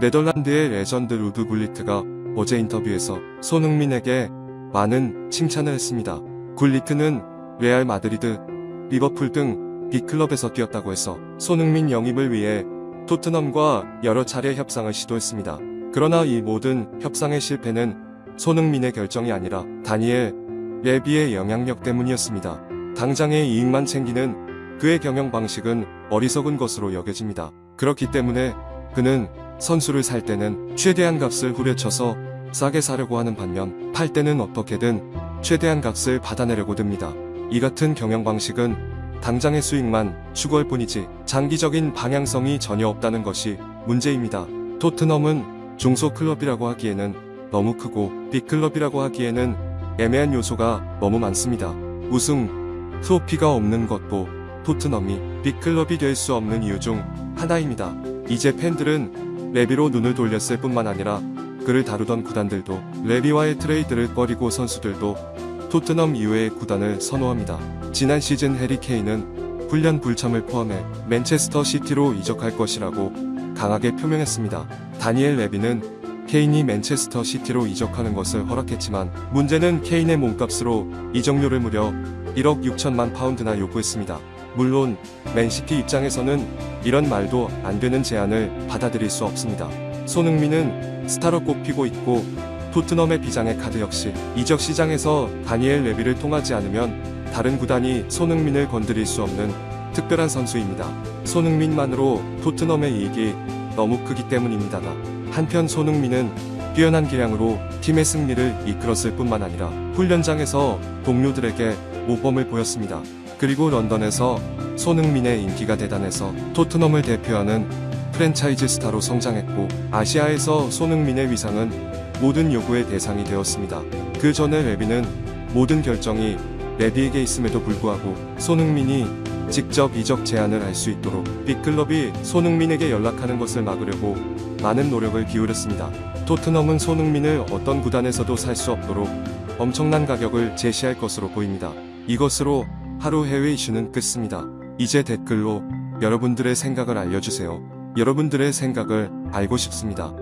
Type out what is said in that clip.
네덜란드의 레전드 루드 굴리트가 어제 인터뷰에서 손흥민에게 많은 칭찬을 했습니다. 굴리트는 레알 마드리드, 리버풀 등 빅클럽에서 뛰었다고 해서 손흥민 영입을 위해 토트넘과 여러 차례 협상을 시도했습니다. 그러나 이 모든 협상의 실패는 손흥민의 결정이 아니라 다니엘 레비의 영향력 때문이었습니다. 당장의 이익만 챙기는 그의 경영 방식은 어리석은 것으로 여겨집니다. 그렇기 때문에 그는 선수를 살 때는 최대한 값을 후려쳐서 싸게 사려고 하는 반면 팔 때는 어떻게든 최대한 값을 받아내려고 듭니다. 이 같은 경영 방식은 당장의 수익만 추구할 뿐이지 장기적인 방향성이 전혀 없다는 것이 문제입니다. 토트넘은 중소 클럽이라고 하기에는 너무 크고 빅클럽이라고 하기에는 애매한 요소가 너무 많습니다. 우승, 트로피가 없는 것도 토트넘이 빅클럽이 될 수 없는 이유 중 하나입니다. 이제 팬들은 레비로 눈을 돌렸을 뿐만 아니라 그를 다루던 구단들도 레비와의 트레이드를 꺼리고 선수들도 토트넘 이외의 구단을 선호합니다. 지난 시즌 해리 케인은 훈련 불참을 포함해 맨체스터 시티로 이적할 것이라고 강하게 표명했습니다. 다니엘 레비는 케인이 맨체스터 시티로 이적하는 것을 허락했지만 문제는 케인의 몸값으로 이적료를 무려 1억 6천만 파운드나 요구했습니다. 물론 맨시티 입장에서는 이런 말도 안 되는 제안을 받아들일 수 없습니다. 손흥민은 스타로 꼽히고 있고 토트넘의 비장의 카드 역시 이적 시장에서 다니엘 레비를 통하지 않으면 다른 구단이 손흥민을 건드릴 수 없는 특별한 선수입니다. 손흥민만으로 토트넘의 이익이 너무 크기 때문입니다가 한편 손흥민은 뛰어난 기량으로 팀의 승리를 이끌었을 뿐만 아니라 훈련장에서 동료들에게 모범을 보였습니다. 그리고 런던에서 손흥민의 인기가 대단해서 토트넘을 대표하는 프랜차이즈 스타로 성장했고 아시아에서 손흥민의 위상은 모든 요구의 대상이 되었습니다. 그 전에 레비는 모든 결정이 레비에게 있음에도 불구하고 손흥민이 직접 이적 제안을 할 수 있도록 빅클럽이 손흥민에게 연락하는 것을 막으려고 많은 노력을 기울였습니다. 토트넘은 손흥민을 어떤 구단에서도 살 수 없도록 엄청난 가격을 제시할 것으로 보입니다. 이것으로 하루 해외 이슈는 끝습니다. 이제 댓글로 여러분들의 생각을 알려주세요. 여러분들의 생각을 알고 싶습니다.